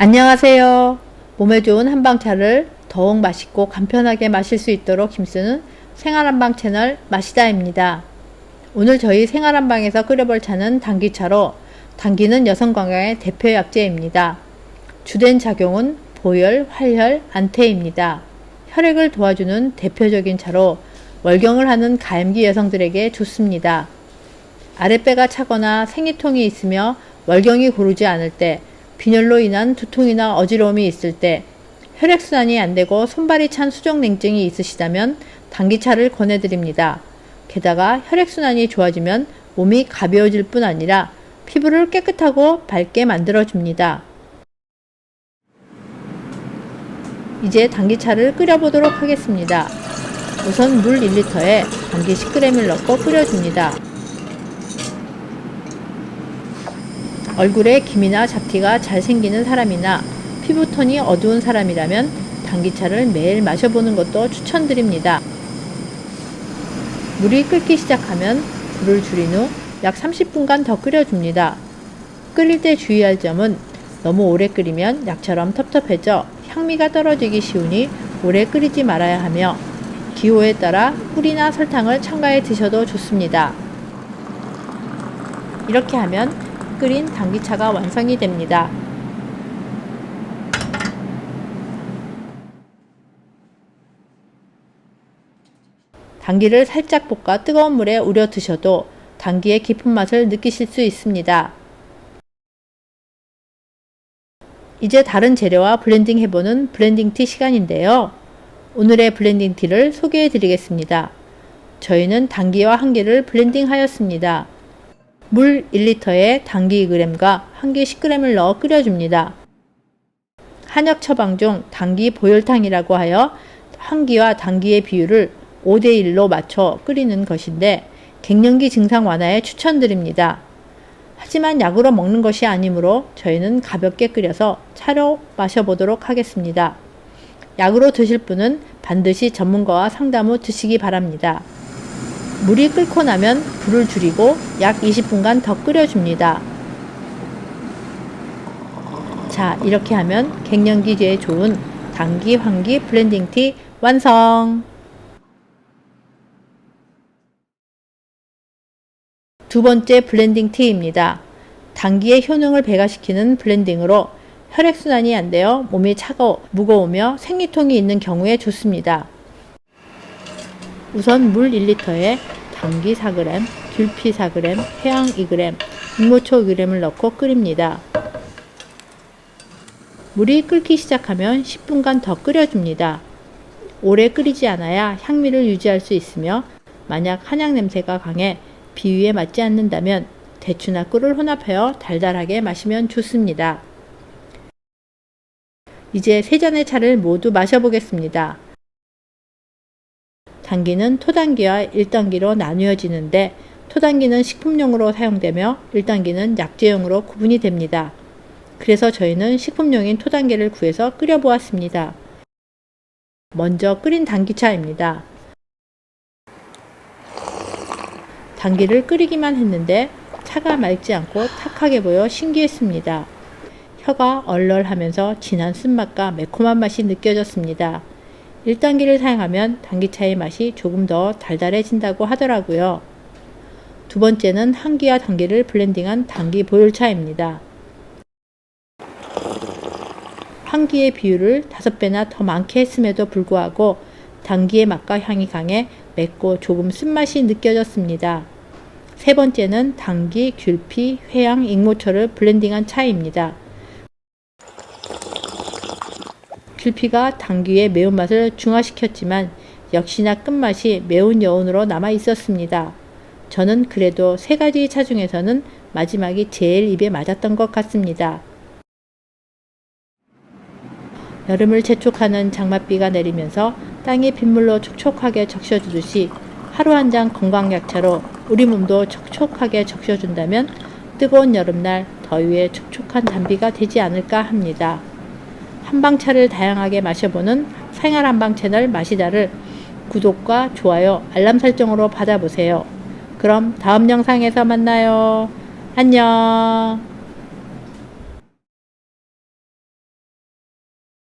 안녕하세요. 몸에 좋은 한방차를 더욱 맛있고 간편하게 마실 수 있도록 힘쓰는 생활한방 채널 마시다입니다. 오늘 저희 생활한방에서 끓여볼 차는 당기차로 당기는 여성 건강의 대표 약재입니다. 주된 작용은 보혈, 활혈, 안태입니다. 혈액을 도와주는 대표적인 차로 월경을 하는 가임기 여성들에게 좋습니다. 아랫배가 차거나 생리통이 있으며 월경이 고르지 않을 때, 빈혈로 인한 두통이나 어지러움이 있을 때, 혈액순환이 안 되고 손발이 찬 수족냉증이 있으시다면 당기차를 권해드립니다. 게다가 혈액순환이 좋아지면 몸이 가벼워질 뿐 아니라 피부를 깨끗하고 밝게 만들어줍니다. 이제 당기차를 끓여보도록 하겠습니다. 우선 물 1리터에 당기 10g을 넣고 끓여줍니다. 얼굴에 기미나 잡티가 잘 생기는 사람이나 피부톤이 어두운 사람이라면 당기차를 매일 마셔보는 것도 추천드립니다. 물이 끓기 시작하면 불을 줄인 후 약 30분간 더 끓여줍니다. 끓일 때 주의할 점은 너무 오래 끓이면 약처럼 텁텁해져 향미가 떨어지기 쉬우니 오래 끓이지 말아야 하며 기호에 따라 꿀이나 설탕을 첨가해 드셔도 좋습니다. 이렇게 하면 끓인 당기차가 완성이 됩니다. 당기를 살짝 볶아 뜨거운 물에 우려 드셔도 당기의 깊은 맛을 느끼실 수 있습니다. 이제 다른 재료와 블렌딩 해보는 블렌딩 티 시간인데요. 오늘의 블렌딩 티를 소개해 드리겠습니다. 저희는 당기와 한기를 블렌딩 하였습니다. 물 1리터에 당기 2g과 한기 10g을 넣어 끓여줍니다. 한약 처방 중 당기 보혈탕이라고 하여 한기와 당기의 비율을 5대1로 맞춰 끓이는 것인데 갱년기 증상 완화에 추천드립니다. 하지만 약으로 먹는 것이 아니므로 저희는 가볍게 끓여서 차로 마셔보도록 하겠습니다. 약으로 드실 분은 반드시 전문가와 상담 후 드시기 바랍니다. 물이 끓고 나면 불을 줄이고 약 20분간 더 끓여줍니다. 자, 이렇게 하면 갱년기제에 좋은 당기 환기 블렌딩 티 완성! 두 번째 블렌딩 티입니다. 당기의 효능을 배가시키는 블렌딩으로 혈액순환이 안 되어 몸이 차가워 무거우며 생리통이 있는 경우에 좋습니다. 우선 물 1리터에 당기 4g, 귤피 4g, 해양 2g, 익모초 2g을 넣고 끓입니다. 물이 끓기 시작하면 10분간 더 끓여줍니다. 오래 끓이지 않아야 향미를 유지할 수 있으며 만약 한약 냄새가 강해 비위에 맞지 않는다면 대추나 꿀을 혼합하여 달달하게 마시면 좋습니다. 이제 세 잔의 차를 모두 마셔보겠습니다. 당기는 토당기와 1단기로 나누어지는데 토당기는 식품용으로 사용되며 1단기는 약재용으로 구분이 됩니다. 그래서 저희는 식품용인 토당기를 구해서 끓여보았습니다. 먼저 끓인 당기차입니다. 당기를 끓이기만 했는데 차가 맑지 않고 탁하게 보여 신기했습니다. 혀가 얼얼하면서 진한 쓴맛과 매콤한 맛이 느껴졌습니다. 1단기를 사용하면 당기차의 맛이 조금 더 달달해진다고 하더라고요. 두 번째는 한기와 당기를 블렌딩한 당기 보율차입니다. 한기의 비율을 5배나 더 많게 했음에도 불구하고 당기의 맛과 향이 강해 맵고 조금 쓴맛이 느껴졌습니다. 세 번째는 당기, 귤피, 회양, 익모초를 블렌딩한 차입니다. 귤피가 당귀의 매운맛을 중화시켰지만 역시나 끝맛이 매운 여운으로 남아 있었습니다. 저는 그래도 세 가지 차 중에서는 마지막이 제일 입에 맞았던 것 같습니다. 여름을 재촉하는 장맛비가 내리면서 땅이 빗물로 촉촉하게 적셔주듯이 하루 한잔 건강약차로 우리 몸도 촉촉하게 적셔준다면 뜨거운 여름날 더위에 촉촉한 단비가 되지 않을까 합니다. 한방차를 다양하게 마셔보는 생활 한방 채널 마시다를 구독과 좋아요, 알람 설정으로 받아보세요. 그럼 다음 영상에서 만나요. 안녕.